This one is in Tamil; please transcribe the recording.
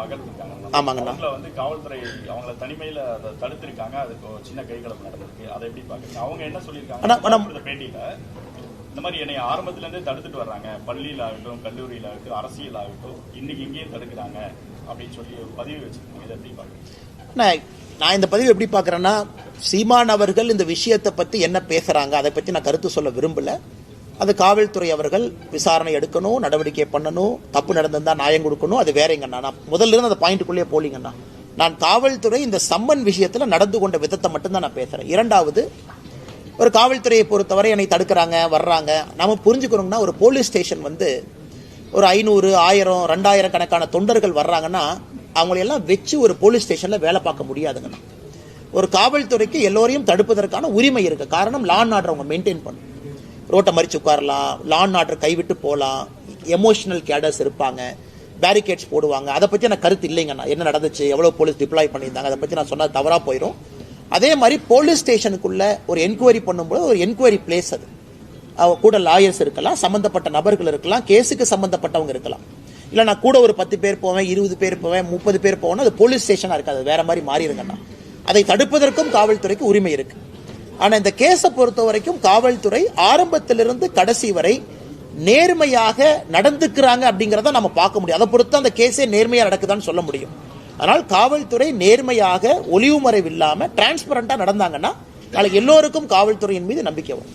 மகள் இருக்காங்க. ஆமாங்கண்ணா. வந்து காவல்துறை அவங்கள தனிமையில அதை தடுத்திருக்காங்க. அதுக்கு சின்ன கைகலப்பு நடந்திருக்கு. அதை எப்படி பாக்குறீங்க அவங்க என்ன சொல்லியிருக்காங்க? பேட்டியில இந்த மாதிரி என்னை ஆரம்பத்துல இருந்தே தடுத்துட்டு வர்றாங்க. பள்ளியில ஆகட்டும் கல்லூரியில ஆகட்டும் அரசியல் ஆகட்டும் இன்னைக்கு இங்கேயும் தடுக்கிறாங்க அப்படின்னு சொல்லி ஒரு பதிவு வச்சிருக்காங்க. இதை எப்படி பாக்குறீங்க நான் நான் இந்த பதிவு எப்படி பார்க்குறேன்னா சீமான் அவர்கள் இந்த விஷயத்தை பற்றி என்ன பேசுகிறாங்க அதை பற்றி நான் கருத்து சொல்ல விரும்பல. அது காவல்துறை அவர்கள் விசாரணை எடுக்கணும் நடவடிக்கை பண்ணணும் தப்பு நடந்திருந்தா நியாயம் கொடுக்கணும் அது வேறங்கண்ணா நான் முதல்ல இருந்து அந்த பாயிண்ட்டுக்குள்ளேயே போலிங்கண்ணா. நான் காவல்துறை இந்த சம்மன் விஷயத்தில் நடந்து கொண்ட விதத்தை மட்டும்தான் நான் பேசுகிறேன் இரண்டாவது ஒரு காவல்துறையை பொறுத்தவரை என்னை தடுக்கிறாங்க வர்றாங்க. நம்ம புரிஞ்சுக்கணும்னா ஒரு போலீஸ் ஸ்டேஷன் வந்து ஒரு ஐநூறு ஆயிரம் ரெண்டாயிரம் கணக்கான தொண்டர்கள் வர்றாங்கன்னா அவங்களையெல்லாம் வச்சு ஒரு போலீஸ் ஸ்டேஷனில் வேலை பார்க்க முடியாதுங்கண்ணா. ஒரு காவல்துறைக்கு எல்லோரையும் தடுப்பதற்கான உரிமை இருக்குது காரணம் லான் ஆர்டர் அவங்க மெயின்டைன் பண்ணும் ரோட்டை மறித்து உட்காரலாம் லான் ஆர்டர் கைவிட்டு போகலாம் எமோஷனல் கேடர்ஸ் இருப்பாங்க பேரிகேட்ஸ் போடுவாங்க. அதை பற்றி எனக்கு கருத்து இல்லைங்கண்ணா என்ன நடந்துச்சு எவ்வளோ போலீஸ் டிப்ளாய் பண்ணியிருந்தாங்க அதை பற்றி நான் சொன்னால் தவறாக போயிடும் அதே மாதிரி போலீஸ் ஸ்டேஷனுக்குள்ள ஒரு என்கொயரி பண்ணும்போது ஒரு என்கொயரி பிளேஸ் அது. கூட லாயர்ஸ் இருக்கலாம் சம்மந்தப்பட்ட நபர்கள் இருக்கலாம் கேஸுக்கு சம்மந்தப்பட்டவங்க இருக்கலாம். இல்லை நான் கூட ஒரு பத்து பேர் போவேன் இருபது பேர் போவேன் முப்பது பேர் போவேன்னா அது போலீஸ் ஸ்டேஷனாக இருக்காது. வேற மாதிரி மாறிடுங்கண்ணா அதை தடுப்பதற்கும் காவல்துறைக்கு உரிமை இருக்குது ஆனா இந்த கேஸை பொறுத்த வரைக்கும் காவல்துறை ஆரம்பத்திலிருந்து கடைசி வரை நேர்மையாக நடந்துக்கிறாங்க அப்படிங்கிறத நம்ம பார்க்க முடியும். அதை பொறுத்து அந்த கேஸே நேர்மையாக நடக்குதான்னு சொல்ல முடியும். அதனால் காவல்துறை நேர்மையாக ஒளிவு மறைவு இல்லாமல் டிரான்ஸ்பரண்டாக நடந்தாங்கன்னா நாளைக்கு எல்லோருக்கும் காவல்துறையின் மீது நம்பிக்கை வரும்.